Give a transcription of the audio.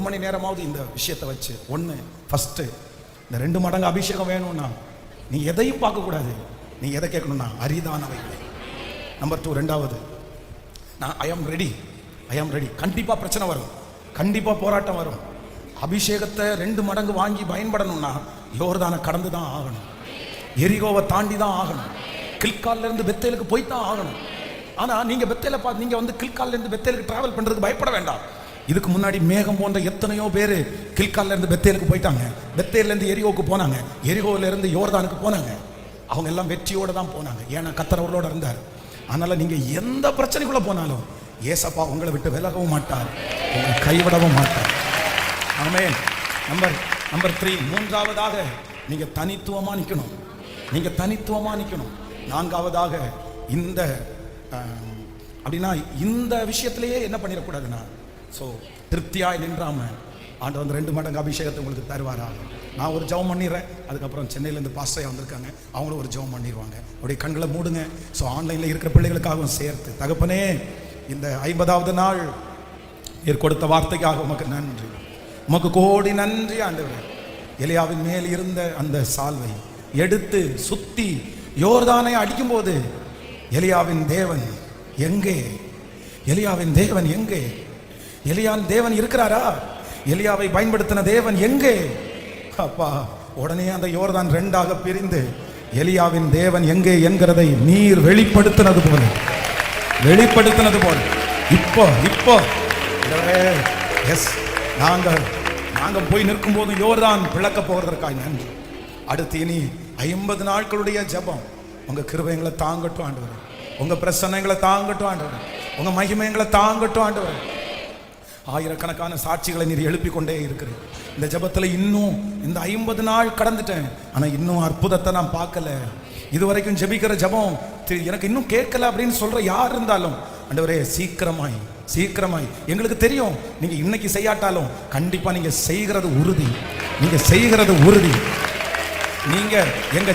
ஒரு மணி நேரமாவது இந்த விஷயத்தை வச்சு. ஒன்று ஃபஸ்ட்டு இந்த ரெண்டு மடங்கு அபிஷேகம் வேணும்னா நீ எதையும் பார்க்கக்கூடாது. நீ எதை கேட்கணும்னா அரிதானவைகளை. நம்பர் டூ ரெண்டாவது நான் ஐ am ready I am ready கண்டிப்பாக பிரச்சனை வரும். கண்டிப்பாக போராட்டம் வரும். அபிஷேகத்தை ரெண்டு மடங்கு வாங்கி பயன்படணும்னா யோர்தானை கடந்து தான் ஆகணும். எரிகோவை தாண்டி தான் ஆகணும். கில்கால்லேருந்து பெத்தேலுக்கு போய் தான் ஆகணும். ஆனா நீங்க பெத்தேல பார்த்து நீங்க வந்து கில்கால்ல இருந்து பெத்தேலுக்கு ட்ராவல் பண்றதுக்கு பயப்பட வேண்டாம். இதுக்கு முன்னாடி மேகம் போன்ற எத்தனையோ பேர் கில்கால்ல இருந்து பெத்தேலுக்கு போயிட்டாங்க. பெத்தேல்ல இருந்து எரிகோவுக்கு போனாங்க. எரிகோல இருந்து யோர்தானுக்கு போனாங்க. அவங்க எல்லாம் வெற்றியோட தான் போனாங்க. ஏன்னா கத்தரவர்களோட இருந்தார். அதனால நீங்க எந்த பிரச்சனைக்குள்ள போனாலும் ஏசப்பா உங்களை விட்டு விலகவும் மாட்டார். உங்களை கைவிடவும் மாட்டார். ஆமே நம்பர் நம்பர் த்ரீ மூன்றாவதாக நீங்க தனித்துவமா நிற்கணும் நீங்க தனித்துவமா நிற்கணும் நான்காவதாக இந்த அப்படின்னா இந்த விஷயத்திலேயே என்ன பண்ணிடக்கூடாதுன்னா ஸோ திருப்தியாய் நின்றாமல் ஆண்டு வந்து ரெண்டு மடங்கு அபிஷேகத்தை உங்களுக்கு தருவாரா? நான் ஒரு ஜெபம் பண்ணிடுறேன். அதுக்கப்புறம் சென்னையிலேருந்து பாஸ்டையா வந்திருக்காங்க. அவங்களும் ஒரு ஜெபம் பண்ணிடுவாங்க. அப்படியே கண்களை மூடுங்க. ஸோ ஆன்லைனில் இருக்கிற பிள்ளைகளுக்காகவும் சேர்த்து. தகப்பனே இந்த ஐம்பதாவது நாள் நீர் கொடுத்த வார்த்தைக்காக உமக்கு நன்றி. உமக்கு கோடி நன்றி ஆண்டு எலியாவின் மேல் இருந்த அந்த சால்வை எடுத்து சுத்தி யோர்தானை அடிக்கும்போது எலியாவின் தேவன் எங்கே? எலியாவின் தேவன் எங்கே? எலியான் தேவன் இருக்கிறாரா? எலியாவை பயன்படுத்தின தேவன் எங்கே? அப்பா உடனே அந்த யோர்தான் ரெண்டாக பிரிந்து எலியாவின் தேவன் எங்கே என்கிறதை நீர் வெளிப்படுத்தினது போல. வெளிப்படுத்தினது போல. இப்போ இப்போ. எஸ் நாங்கள் நாங்கள் போய் நிற்கும் போது யோர்தான் விளக்க போகிறதற்காக நன்றி. அடுத்து இனி ஐம்பது நாட்களுடைய ஜெபம். உங்க கிருபைங்களை தாங்கட்டும் ஆண்டவர். உங்க பிரசன்னங்களை தாங்கட்டும் ஆண்டவர். உங்க மகிமைங்களை தாங்கட்டும் ஆண்டவர். ஆயிரக்கணக்கான சாட்சிகளை நீர் எழுப்பி கொண்டே இருக்கிறேன். இந்த ஜெபத்துல இன்னும் இந்த ஐம்பது நாள் கடந்துட்டேன். ஆனா இன்னும் அற்புதத்தை நான் பார்க்கல. இதுவரைக்கும் ஜெபிக்கிற ஜெபம் திரு- எனக்கு இன்னும் கேட்கல அப்படின்னு சொல்ற யார் இருந்தாலும் அண்டவரே சீக்கிரமாய் சீக்கிரமாய். எங்களுக்கு தெரியும் நீங்க இன்னைக்கு செய்யாட்டாலும் கண்டிப்பா நீங்க செய்கிறது உறுதி. நீங்க செய்கிறது உறுதி. நீங்க எங்க